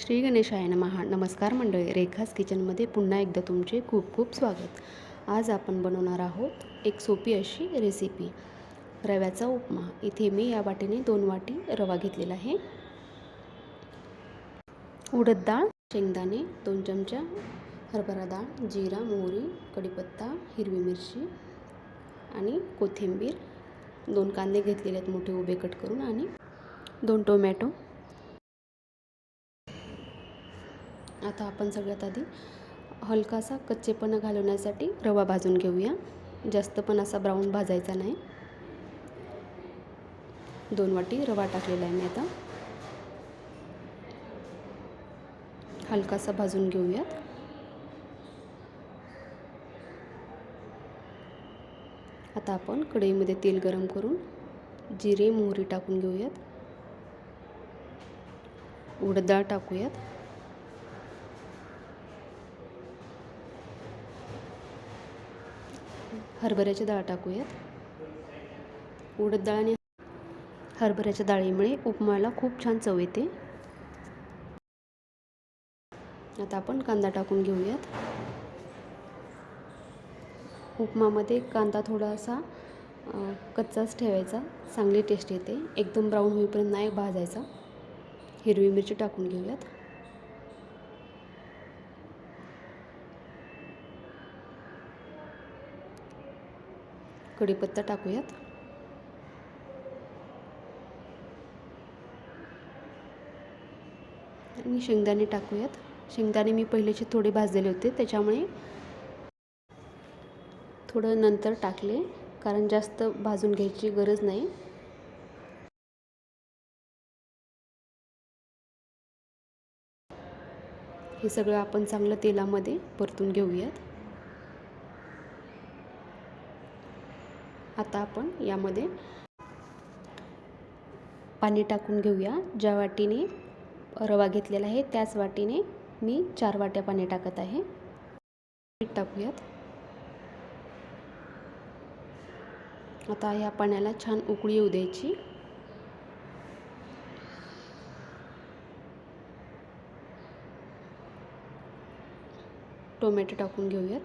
श्री गणेशाय महा नमस्कार मंडळी रेखास किचनमध्ये पुन्हा एकदा तुमचे खूप खूप स्वागत. आज आपण बनवणार आहोत एक सोपी अशी रेसिपी रव्याचा उपमा. इथे मी या वाटीने दोन वाटी रवा घेतलेला आहे. उडद डाळ शेंगदाणे दोन चमचा हरभरा डाळ जिरा मोहरी कढीपत्ता हिरवी मिरची आणि कोथिंबीर. दोन कांदे घेतलेले आहेत मोठे उभे कट करून आणि दोन टोमॅटो. आता आपण सगळ्यात आधी हलकासा कच्चेपणा घालवण्यासाठी रवा भाजून घेऊया. जास्त पण असा ब्राऊन भाजायचा नाही. दोन वाटी रवा टाकलेला आहे मी आता. हलकासा भाजून घेऊयात आता आपण कढईमध्ये तेल गरम करून जिरे मोहरी टाकून घेऊयात. उडदाळ टाकूयात. हरभऱ्याची डाळ टाकूयात. उडद डाळ आणि हरभऱ्याच्या डाळीमुळे उपमाला खूप छान चव येते. आता आपण कांदा टाकून घेऊयात. उपमामध्ये कांदा थोडासा कच्चाच ठेवायचा. चांगली टेस्ट येते. एकदम ब्राऊन होईपर्यंत नाही भाजायचा. हिरवी मिरची टाकून घेऊयात. कढीपत्ता टाकूयात. आणि शेंगदाणे टाकूयात. शेंगदाणे मी पहिलेचे थोडे भाजलेले होते त्याच्यामुळे थोडं नंतर टाकले कारण जास्त भाजून घ्यायची गरज नाही. हे सगळं आपण चांगलं तेलामध्ये परतून घेऊयात. आता आपण यामध्ये पाणी टाकून घेऊया. ज्या वाटीने रवा घेतलेला आहे त्याच वाटीने मी चार वाट्या पाणी टाकत आहे. मीठ टाकूयात. आता या पाण्याला छान उकळी येऊ द्यायची. टोमॅटो टाकून घेऊयात.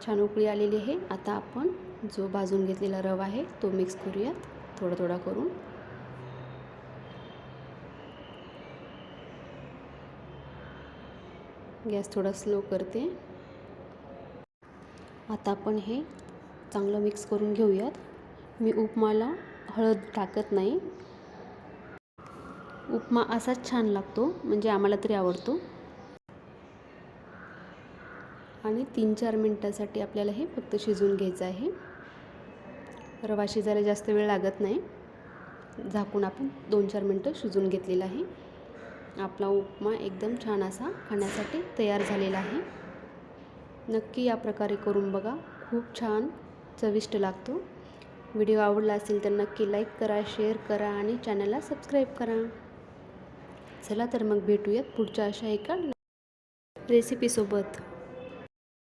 छान उकळी आलेली आहे. आता आपण जो भाजून घेतलेला रवा आहे तो मिक्स करूयात थोडा थोडा करून. गॅस थोडा स्लो करते. आता आपण हे चांगलं मिक्स करून घेऊयात. मी उपमाला हळद टाकत नाही. उपमा असाच छान लागतो म्हणजे आम्हाला तरी आवडतो. आणि तीन चार मिनटासाठी आपल्याला हे फक्त शिजवून घ्यायचं आहे. रवा शिजायला जास्त वेळ लागत नाही. झाकून आपण दोन चार मिनटं शिजून घेतलेला आहे. आपला उपमा एकदम छान असा खाण्यासाठी तयार झालेला आहे. नक्की या प्रकारे करून बघा. खूप छान चविष्ट लागतो. व्हिडिओ आवडला असेल तर नक्की लाईक करा शेअर करा आणि चॅनलला सबस्क्राईब करा. चला तर मग भेटूयात पुढच्या अशा एका रेसिपीसोबत